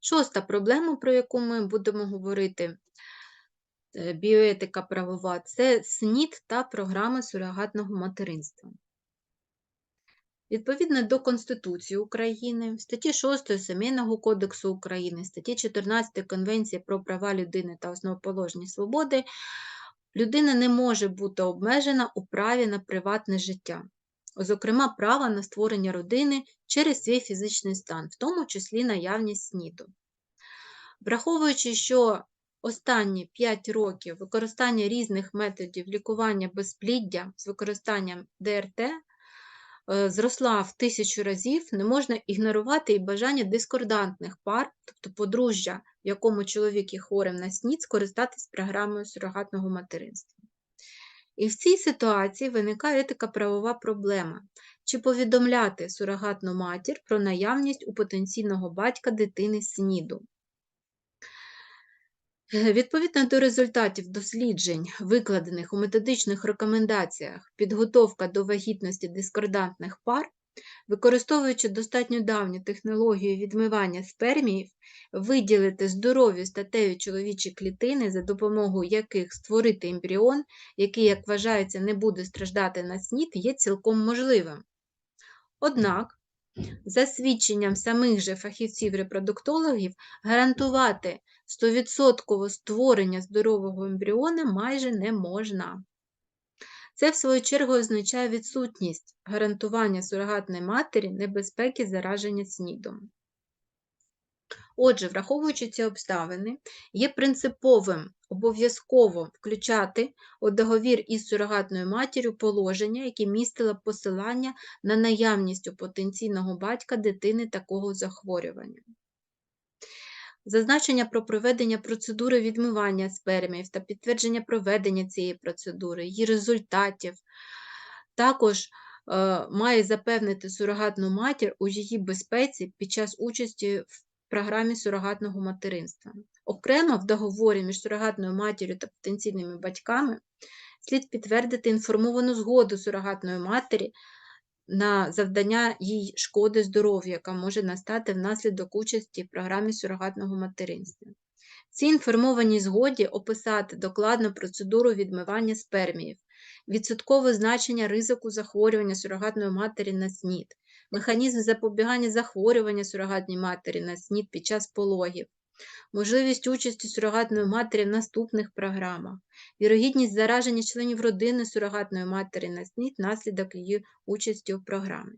Шоста проблема, про яку ми будемо говорити, е, біоетика правова, це СНІД та програми сурогатного материнства. Відповідно до Конституції України, статті 6 Сімейного кодексу України, статті 14 Конвенції про права людини та основоположні свободи, людина не може бути обмежена у праві на приватне життя, зокрема, права на створення родини через свій фізичний стан, в тому числі наявність СНІДу. Враховуючи, що останні 5 років використання різних методів лікування безпліддя з використанням ДРТ е, зросла в тисячу разів, не можна ігнорувати і бажання дискордантних пар, тобто подружжя, в якому чоловік є хворим на СНІД, скористатись програмою сурогатного материнства. І в цій ситуації виникає етика правова проблема. Чи повідомляти сурогатну матір про наявність у потенційного батька дитини СНІДу? Відповідно до результатів досліджень, викладених у методичних рекомендаціях підготовка до вагітності дискордантних пар, використовуючи достатньо давню технологію відмивання сперміїв, виділити здорові статеві чоловічі клітини, за допомогою яких створити ембріон, який, як вважається, не буде страждати на СНІД, є цілком можливим. Однак, за свідченням самих же фахівців-репродуктологів, гарантувати 100% створення здорового ембріона майже не можна. Це, в свою чергу, означає відсутність гарантування сурогатної матері небезпеки зараження СНІДом. Отже, враховуючи ці обставини, є принциповим обов'язково включати у договір із сурогатною матір'ю положення, яке містило посилання на наявність у потенційного батька дитини такого захворювання. Зазначення про проведення процедури відмивання спермів та підтвердження проведення цієї процедури, її результатів. Також е, має запевнити сурогатну матір у її безпеці під час участі в програмі сурогатного материнства. Окремо в договорі між сурогатною матір'ю та потенційними батьками слід підтвердити інформовану згоду сурогатної матері на завдання їй шкоди здоров'ю, яка може настати внаслідок участі в програмі сурогатного материнства. Цій інформованій згоді описати докладно процедуру відмивання сперміїв, відсоткове значення ризику захворювання сурогатної матері на СНІД, механізм запобігання захворювання сурогатній матері на СНІД під час пологів, можливість участі сурогатної матері в наступних програмах, вірогідність зараження членів родини сурогатної матері на СНІД внаслідок її участі у програмі.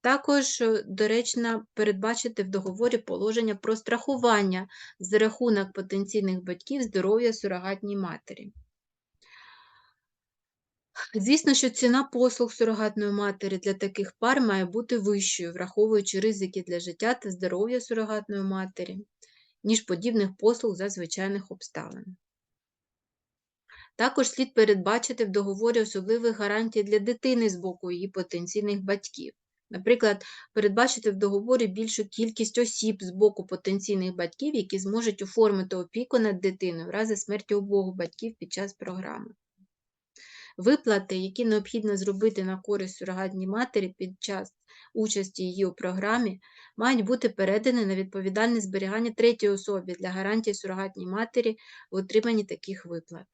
Також е, доречно передбачити в договорі положення про страхування за рахунок потенційних батьків здоров'я сурогатній матері. Звісно, що ціна послуг сурогатної матері для таких пар має бути вищою, враховуючи ризики для життя та здоров'я сурогатної матері, ніж подібних послуг за звичайних обставин. Також слід передбачити в договорі особливих гарантій для дитини з боку її потенційних батьків. Наприклад, передбачити в договорі більшу кількість осіб з боку потенційних батьків, які зможуть оформити опіку над дитиною в разі смерті обох батьків під час програми. Виплати, які необхідно зробити на користь сурогатній матері під час участі її у програмі, мають бути передані на відповідальне зберігання третій особі для гарантії сурогатній матері в отриманні таких виплат.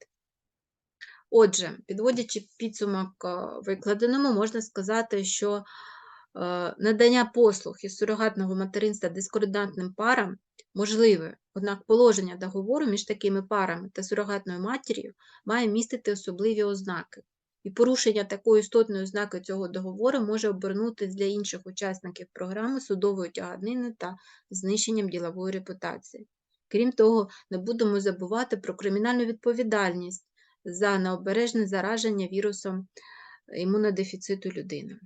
Отже, підводячи підсумок е, викладеному, можна сказати, що надання послуг із сурогатного материнства дискордантним парам можливе, однак положення договору між такими парами та сурогатною матір'ю має містити особливі ознаки. І порушення такої істотної ознаки цього договору може обернутися для інших учасників програми судовою тяганиною та знищенням ділової репутації. Крім того, не будемо забувати про кримінальну відповідальність за необережне зараження вірусом імунодефіциту людини.